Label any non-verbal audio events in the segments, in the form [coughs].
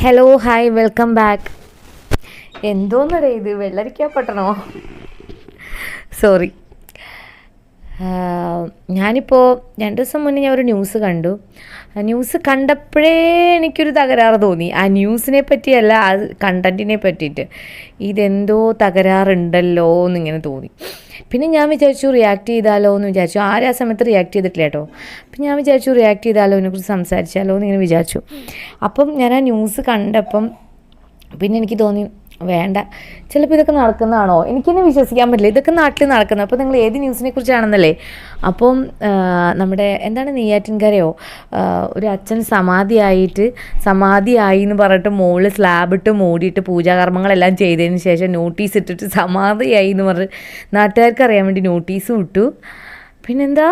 Hello hi welcome back എന്തോന്നടേ ഇത്? പറ്റണോ സോറി ഞാനിപ്പോൾ രണ്ട് ദിവസം മുന്നേ ഞാൻ ഒരു ന്യൂസ് കണ്ടു. ആ ന്യൂസ് കണ്ടപ്പോഴേ എനിക്കൊരു തകരാറ് തോന്നി. ആ ന്യൂസിനെ പറ്റിയല്ല ആ കണ്ടന്റിനെ പറ്റിയിട്ട്. ഇതെന്തോ തകരാറുണ്ടല്ലോ എന്നിങ്ങനെ തോന്നി. പിന്നെ ഞാൻ വിചാരിച്ചു റിയാക്ട് ചെയ്താലോ എന്ന് വിചാരിച്ചു. ആരും ആ സമയത്ത് റിയാക്ട് ചെയ്തിട്ടില്ല കേട്ടോ. അപ്പം ഞാൻ വിചാരിച്ചു റിയാക്ട് ചെയ്താലോ ഇതിനെക്കുറിച്ച് സംസാരിച്ചാലോ എന്നിങ്ങനെ വിചാരിച്ചു. അപ്പം ഞാൻ ആ ന്യൂസ് കണ്ടപ്പം പിന്നെ എനിക്ക് തോന്നി വേണ്ട. ചിലപ്പോൾ ഇതൊക്കെ നടക്കുന്നതാണോ? എനിക്കിന്നെ വിശ്വസിക്കാൻ പറ്റില്ല. ഇതൊക്കെ നാട്ടിൽ നടക്കുന്നത്. അപ്പോൾ നിങ്ങൾ ഏത് ന്യൂസിനെ കുറിച്ചാണെന്നല്ലേ? അപ്പം നമ്മുടെ എന്താണ് നെയ്യാറ്റിൻകരയോ? ഒരു അച്ഛൻ സമാധിയായിട്ട് സമാധിയായി എന്ന് പറഞ്ഞിട്ട് മുകളിൽ സ്ലാബ് ഇട്ട് മൂടിയിട്ട് പൂജാകർമ്മങ്ങളെല്ലാം ചെയ്തതിന് ശേഷം നോട്ടീസ് ഇട്ടിട്ട് സമാധിയായി എന്ന് പറഞ്ഞ് നാട്ടുകാർക്ക് അറിയാൻ വേണ്ടി നോട്ടീസും ഇട്ടു. പിന്നെന്താ?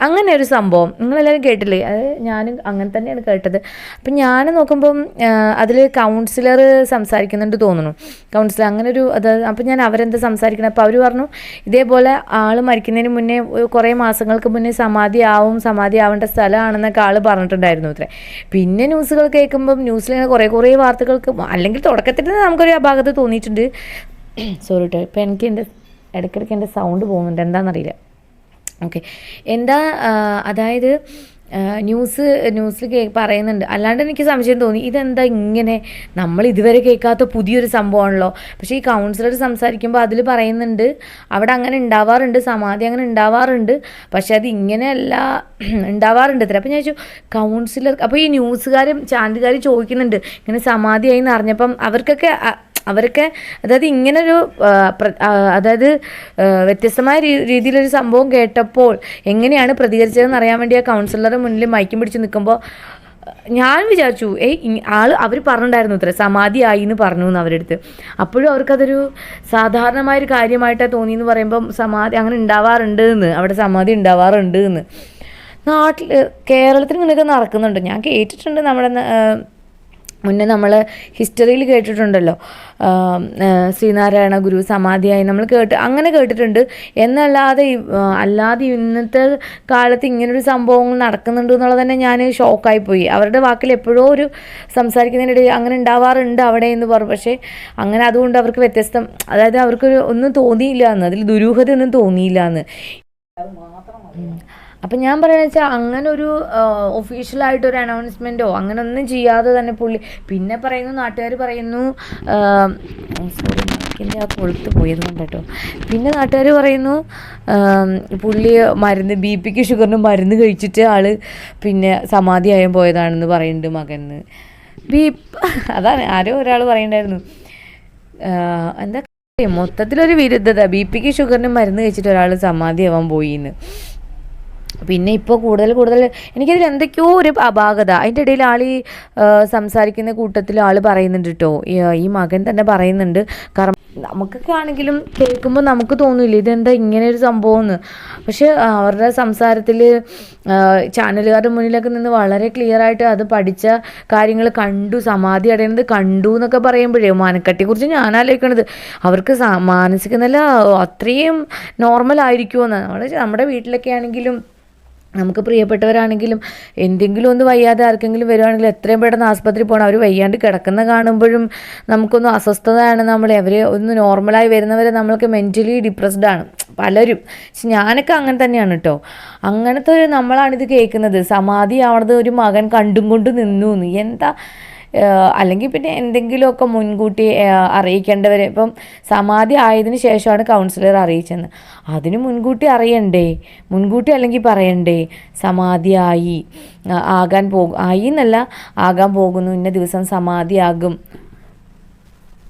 അങ്ങനെ ഒരു സംഭവം. നിങ്ങളെല്ലാവരും കേട്ടില്ലേ? അത് ഞാനും അങ്ങനെ തന്നെയാണ് കേട്ടത്. അപ്പം ഞാൻ നോക്കുമ്പം അതിൽ കൗൺസിലർ സംസാരിക്കുന്നുണ്ട് തോന്നുന്നു. കൗൺസിലർ അങ്ങനെ ഒരു അത് അപ്പം ഞാൻ അവരെന്താ സംസാരിക്കണം? അപ്പോൾ അവർ പറഞ്ഞു ഇതേപോലെ ആൾ മരിക്കുന്നതിന് മുന്നേ കുറേ മാസങ്ങൾക്ക് മുന്നേ സമാധി ആവും സമാധി ആവേണ്ട സ്ഥലമാണെന്നൊക്കെ ആൾ പറഞ്ഞിട്ടുണ്ടായിരുന്നു അത്രേ. പിന്നെ ന്യൂസുകൾ കേൾക്കുമ്പം ന്യൂസിലിങ്ങനെ കുറേ കുറേ വാർത്തകൾക്ക് അല്ലെങ്കിൽ തുടക്കത്തിൽ തന്നെ നമുക്കൊരു അപാകത തോന്നിയിട്ടുണ്ട്. [coughs] സോറി കേട്ടോ ഇപ്പം എനിക്ക് എന്റെ ഇടയ്ക്കിടയ്ക്ക് എന്റെ സൗണ്ട് പോകുന്നുണ്ട്. എന്താണെന്നറിയില്ല. ഓക്കെ എന്താ അതായത് ന്യൂസ് ന്യൂസിൽ കേ പറയുന്നുണ്ട്. അല്ലാണ്ട് എനിക്ക് സംശയം തോന്നി ഇതെന്താ ഇങ്ങനെ? നമ്മൾ ഇതുവരെ കേൾക്കാത്ത പുതിയൊരു സംഭവമാണല്ലോ. പക്ഷേ ഈ കൗൺസിലർ സംസാരിക്കുമ്പോൾ അതിൽ പറയുന്നുണ്ട് അവിടെ അങ്ങനെ ഉണ്ടാവാറുണ്ട് സമാധി അങ്ങനെ ഉണ്ടാവാറുണ്ട് പക്ഷെ അത് ഇങ്ങനെയല്ല ഉണ്ടാവാറുണ്ട്. ഇത്ര അപ്പോൾ ഞാൻ ചോദിച്ചു കൗൺസിലർ അപ്പോൾ ഈ ന്യൂസുകാരും ചാനലുകാരും ചോദിക്കുന്നുണ്ട് ഇങ്ങനെ സമാധിയായി എന്ന് അറിഞ്ഞപ്പം അവർക്കൊക്കെ അവരൊക്കെ അതായത് ഇങ്ങനൊരു അതായത് വ്യത്യസ്തമായ രീതിയിലൊരു സംഭവം കേട്ടപ്പോൾ എങ്ങനെയാണ് പ്രതികരിച്ചതെന്ന് അറിയാൻ വേണ്ടി ആ കൗൺസിലറുടെ മുന്നിൽ മയക്കും പിടിച്ച് നിൽക്കുമ്പോൾ ഞാൻ വിചാരിച്ചു ഏയ് ആൾ അവർ പറഞ്ഞിട്ടുണ്ടായിരുന്നു ഇത്ര സമാധിയായി എന്ന് പറഞ്ഞു എന്ന് അവരുടെ അടുത്ത് അപ്പോഴും അവർക്കതൊരു സാധാരണമായൊരു കാര്യമായിട്ടാണ് തോന്നിയെന്ന് പറയുമ്പം സമാധി അങ്ങനെ ഉണ്ടാവാറുണ്ട് എന്ന് അവിടെ സമാധി ഉണ്ടാവാറുണ്ട് എന്ന് നാട്ടിൽ കേരളത്തിൽ ഇങ്ങനെയൊക്കെ നടക്കുന്നുണ്ട്. ഞാൻ കേട്ടിട്ടുണ്ട് നമ്മുടെ മുന്നേ നമ്മൾ ഹിസ്റ്ററിയിൽ കേട്ടിട്ടുണ്ടല്ലോ. ശ്രീനാരായണ ഗുരു സമാധിയായി നമ്മൾ കേട്ട് അങ്ങനെ കേട്ടിട്ടുണ്ട്. എന്നല്ലാതെ അല്ലാതെ ഇന്നത്തെ കാലത്ത് ഇങ്ങനൊരു സംഭവങ്ങൾ നടക്കുന്നുണ്ട് എന്നുള്ളത് തന്നെ ഞാൻ ഷോക്കായി പോയി. അവരുടെ വാക്കിൽ എപ്പോഴോ ഒരു സംസാരിക്കുന്നതിനിടയിൽ അങ്ങനെ ഉണ്ടാവാറുണ്ട് അവിടെ എന്ന് പറഞ്ഞു. പക്ഷേ അങ്ങനെ അതുകൊണ്ട് അവർക്ക് വ്യത്യസ്തം അതായത് അവർക്കൊരു ഒന്നും തോന്നിയില്ല എന്ന് അതിൽ ദുരൂഹത ഒന്നും തോന്നിയില്ല എന്ന്. അപ്പം ഞാൻ പറയുന്നത് വെച്ചാൽ അങ്ങനെ ഒരു ഒഫീഷ്യലായിട്ട് ഒരു അനൗൺസ്മെന്റോ അങ്ങനെ ഒന്നും ചെയ്യാതെ തന്നെ പുള്ളി പിന്നെ പറയുന്നു നാട്ടുകാർ പറയുന്നു സോറി മൈക്കിന്റെ ആ കൊളുത്ത് പോയത് കൊണ്ട് കേട്ടോ പിന്നെ നാട്ടുകാർ പറയുന്നു പുള്ളി മരുന്ന് ബി പിക്ക് ഷുഗറിന് മരുന്ന് കഴിച്ചിട്ട് ആൾ പിന്നെ സമാധി സമാധിയായും പോയതാണെന്ന് പറയുന്നുണ്ട് മകന്ന് ബി അതാണ് ആരോ ഒരാൾ പറയണ്ടായിരുന്നു എന്താ? മൊത്തത്തിലൊരു വിരുദ്ധത ബി പിക്ക് ഷുഗറിന് മരുന്ന് കഴിച്ചിട്ട് ഒരാൾ സമാധിയാവാൻ പോയി എന്ന് പിന്നെ ഇപ്പോൾ കൂടുതൽ കൂടുതൽ എനിക്കതിൽ എന്തൊക്കെയോ ഒരു അപാകത. അതിന്റെ ഇടയിൽ ആൾ ഈ സംസാരിക്കുന്ന കൂട്ടത്തിൽ ആൾ പറയുന്നുണ്ട് കേട്ടോ ഈ മകൻ തന്നെ പറയുന്നുണ്ട്. കാരണം നമുക്കൊക്കെ ആണെങ്കിലും കേൾക്കുമ്പോൾ നമുക്ക് തോന്നില്ല ഇതെന്താ ഇങ്ങനെ ഒരു സംഭവം എന്ന് പക്ഷെ അവരുടെ സംസാരത്തിൽ ചാനലുകാരുടെ മുന്നിലൊക്കെ നിന്ന് വളരെ ക്ലിയർ ആയിട്ട് അത് പഠിച്ച കാര്യങ്ങൾ കണ്ടു സമാധി അടയുന്നത് കണ്ടു എന്നൊക്കെ പറയുമ്പോഴേ മാനക്കട്ടിയെക്കുറിച്ച് ഞാൻ ആലോചിക്കണത് അവർക്ക് മാനസിക നില അത്രയും നോർമൽ ആയിരിക്കുമെന്ന് നമ്മുടെ നമ്മുടെ വീട്ടിലൊക്കെ ആണെങ്കിലും നമുക്ക് പ്രിയപ്പെട്ടവരാണെങ്കിലും എന്തെങ്കിലും ഒന്ന് വയ്യാതെ ആർക്കെങ്കിലും വരുവാണെങ്കിൽ എത്രയും പെട്ടെന്ന് ആസ്പത്രി പോകണം. അവർ വയ്യാണ്ട് കിടക്കുന്ന കാണുമ്പോഴും നമുക്കൊന്ന് അസ്വസ്ഥതയാണ് നമ്മളെ. അവർ ഒന്ന് നോർമലായി വരുന്നവരെ നമ്മൾക്ക് മെന്റലി ഡിപ്രസ്ഡ് ആണ്. പലരും. പക്ഷെ ഞാനൊക്കെ അങ്ങനെ തന്നെയാണ് കേട്ടോ അങ്ങനത്തെ ഒരു നമ്മളാണിത് കേൾക്കുന്നത്. സമാധി ആവണത് ഒരു മകൻ കണ്ടും കൊണ്ട് നിന്നു എന്ന്. എന്താ അല്ലെങ്കിൽ പിന്നെ എന്തെങ്കിലുമൊക്കെ മുൻകൂട്ടി അറിയിക്കേണ്ടവർ ഇപ്പം സമാധി ആയതിന് ശേഷമാണ് കൗൺസിലർ അറിയിച്ചെന്ന്. അതിന് മുൻകൂട്ടി അറിയണ്ടേ? മുൻകൂട്ടി അല്ലെങ്കിൽ പറയണ്ടേ? സമാധിയായി. ആകാൻ പോകും ആയി എന്നല്ല ആകാൻ പോകുന്നു. ഇന്ന ദിവസം സമാധിയാകും.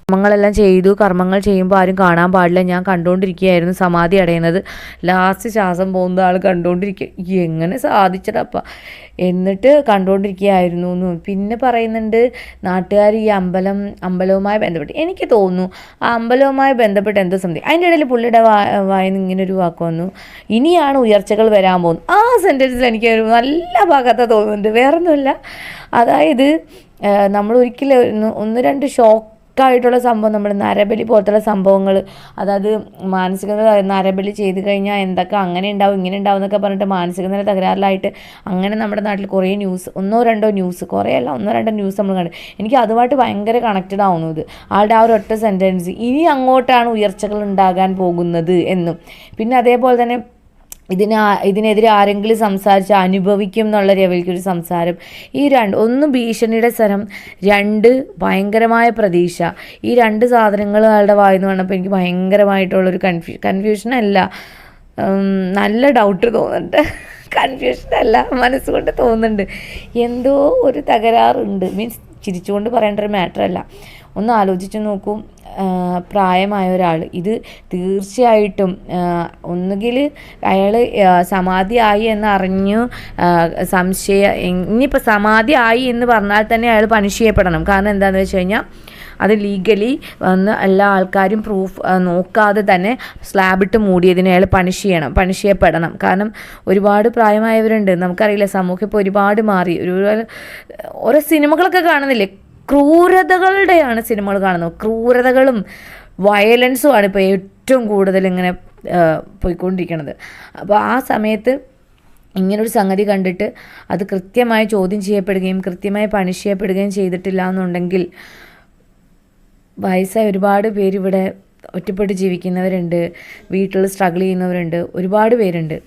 കർമ്മങ്ങളെല്ലാം ചെയ്തു കർമ്മങ്ങൾ ചെയ്യുമ്പോൾ ആരും കാണാൻ പാടില്ല. ഞാൻ കണ്ടുകൊണ്ടിരിക്കുകയായിരുന്നു സമാധി അടയുന്നത്. ലാസ്റ്റ് ശ്വാസം പോകുന്ന ആൾ കണ്ടുകൊണ്ടിരിക്കുക എങ്ങനെ സാധിച്ചടപ്പ എന്നിട്ട് കണ്ടുകൊണ്ടിരിക്കുകയായിരുന്നു എന്ന് പിന്നെ പറയുന്നുണ്ട് നാട്ടുകാർ ഈ അമ്പലം അമ്പലവുമായി ബന്ധപ്പെട്ട് എനിക്ക് തോന്നുന്നു ആ അമ്പലവുമായി ബന്ധപ്പെട്ട് എന്തോ സംതി അതിന്റെ ഇടയിൽ പുള്ളിയുടെ വായന്ന് ഇങ്ങനെ ഒരു വാക്ക് വന്നു. ഇനിയാണ് ഉയർച്ചകൾ വരാൻ പോകുന്നത്. ആ സെന്റൻസിൽ എനിക്ക് നല്ല ഭാഗത്ത് തോന്നുന്നുണ്ട്. വേറൊന്നുമില്ല. അതായത് നമ്മൾ ഒരിക്കലും ഒന്ന് രണ്ട് ഷോക്ക് ആയിട്ടുള്ള സംഭവം നമ്മൾ നരബലി പോലത്തുള്ള സംഭവങ്ങൾ അതായത് മാനസിക നരബലി ചെയ്ത് കഴിഞ്ഞാൽ എന്തൊക്കെ അങ്ങനെ ഉണ്ടാവും ഇങ്ങനെ ഉണ്ടാവും എന്നൊക്കെ പറഞ്ഞിട്ട് മാനസിക നില തകരാറിലായിട്ട് അങ്ങനെ നമ്മുടെ നാട്ടിൽ കുറേ ന്യൂസ് ഒന്നോ രണ്ടോ ന്യൂസ് കുറേ അല്ല ഒന്നോ രണ്ടോ ന്യൂസ് നമ്മൾ കണ്ടു. എനിക്ക് അതുമായിട്ട് ഭയങ്കര കണക്റ്റഡ് ആവുന്നു ഇത്. ആളുടെ ആ ഒരു ഒറ്റ സെന്റൻസ് ഇനി അങ്ങോട്ടാണ് ഉയർച്ചകൾ ഉണ്ടാകാൻ പോകുന്നത് എന്നും. പിന്നെ അതേപോലെ തന്നെ ഇതിന് ഇതിനെതിരെ ആരെങ്കിലും സംസാരിച്ച് അനുഭവിക്കും എന്നുള്ള ലെവലിലേക്കൊരു സംസാരം. ഈ രണ്ട് ഒന്ന് ഭീഷണിയുടെ സ്വരം രണ്ട് ഭയങ്കരമായ പ്രതീക്ഷ. ഈ രണ്ട് സാധനങ്ങൾ അയാളുടെ വായിന്ന് പറഞ്ഞപ്പോൾ എനിക്ക് ഭയങ്കരമായിട്ടുള്ളൊരു കൺഫ്യൂ കൺഫ്യൂഷൻ അല്ല. നല്ല ഡൗട്ട് തോന്നുന്നുണ്ട്. [laughs] കൺഫ്യൂഷൻ അല്ല മനസ്സുകൊണ്ട് തോന്നുന്നുണ്ട്. എന്തോ ഒരു തകരാറുണ്ട്. മീൻസ് ചിരിച്ചുകൊണ്ട് പറയേണ്ട ഒരു മാറ്റർ അല്ല. ഒന്ന് ആലോചിച്ച് നോക്കൂ. പ്രായമായ ഒരാൾ ഇത് തീർച്ചയായിട്ടും ഒന്നുകിൽ അയാൾ സമാധി ആയി എന്ന് അറിഞ്ഞു സംശയ ഇനിയിപ്പോൾ സമാധി ആയി എന്ന് പറഞ്ഞാൽ തന്നെ അയാൾ പണിഷ് ചെയ്യപ്പെടണം. കാരണം എന്താണെന്ന് വെച്ച് കഴിഞ്ഞാൽ അത് ലീഗലി വന്ന് എല്ലാ ആൾക്കാരും പ്രൂഫ് നോക്കാതെ തന്നെ സ്ലാബിട്ട് മൂടിയതിനെ അയാൾ പണിഷ് ചെയ്യണം പണിഷ് ചെയ്യപ്പെടണം. കാരണം ഒരുപാട് പ്രായമായവരുണ്ട്. നമുക്കറിയില്ല സമൂഹം ഇപ്പോൾ ഒരുപാട് മാറി. ഒരു ഓരോ സിനിമകളൊക്കെ കാണുന്നില്ലേ? ക്രൂരതകളുടെയാണ് സിനിമകൾ കാണുന്നത്. ക്രൂരതകളും വയലൻസുമാണ് ഇപ്പോൾ ഏറ്റവും കൂടുതൽ ഇങ്ങനെ പോയിക്കൊണ്ടിരിക്കുന്നത് അപ്പോൾ ആ സമയത്ത് ഇങ്ങനൊരു സംഗതി കണ്ടിട്ട് അത് കൃത്യമായി ചോദ്യം ചെയ്യപ്പെടുകയും കൃത്യമായി പണിഷ് ചെയ്യപ്പെടുകയും ചെയ്തിട്ടില്ല എന്നുണ്ടെങ്കിൽ വയസ്സായ ഒരുപാട് പേര് ഇവിടെ ഒറ്റപ്പെട്ട് ജീവിക്കുന്നവരുണ്ട് വീട്ടിൽ സ്ട്രഗിൾ ചെയ്യുന്നവരുണ്ട് ഒരുപാട് പേരുണ്ട്.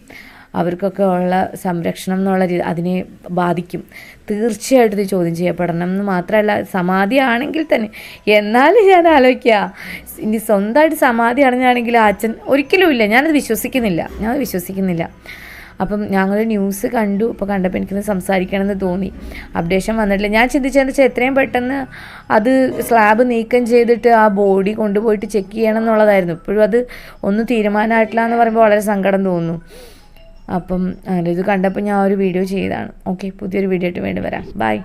അവർക്കൊക്കെ ഉള്ള സംരക്ഷണം എന്നുള്ള രീതി അതിനെ ബാധിക്കും. തീർച്ചയായിട്ടും ഇത് ചോദ്യം ചെയ്യപ്പെടണം എന്ന് മാത്രമല്ല സമാധി ആണെങ്കിൽ തന്നെ. എന്നാലും ഞാൻ ആലോചിക്കുക ഇനി സ്വന്തമായിട്ട് സമാധി അടഞ്ഞാണെങ്കിൽ അച്ഛൻ ഒരിക്കലും ഇല്ല. ഞാനത് വിശ്വസിക്കുന്നില്ല. ഞാനത് വിശ്വസിക്കുന്നില്ല. അപ്പം ഞങ്ങൾ ന്യൂസ് കണ്ടു. അപ്പോൾ കണ്ടപ്പോൾ എനിക്കൊന്ന് സംസാരിക്കണമെന്ന് തോന്നി. അപ്ഡേഷൻ വന്നിട്ടില്ല. ഞാൻ ചിന്തിച്ചതെന്ന് വെച്ചാൽ എത്രയും പെട്ടെന്ന് അത് സ്ലാബ് നീക്കം ചെയ്തിട്ട് ആ ബോഡി കൊണ്ടുപോയിട്ട് ചെക്ക് ചെയ്യണം എന്നുള്ളതായിരുന്നു. ഇപ്പോഴും അത് ഒന്ന് തീരുമാനമായിട്ടില്ല എന്ന് പറയുമ്പോൾ വളരെ സങ്കടം തോന്നുന്നു അപ്പം ഇത് കണ്ടപ്പോൾ ഞാൻ ഒരു വീഡിയോ ചെയ്തതാണ് ഓക്കെ പുതിയൊരു വീഡിയോ ആയിട്ട് വേണ്ടി വരാം. ബൈ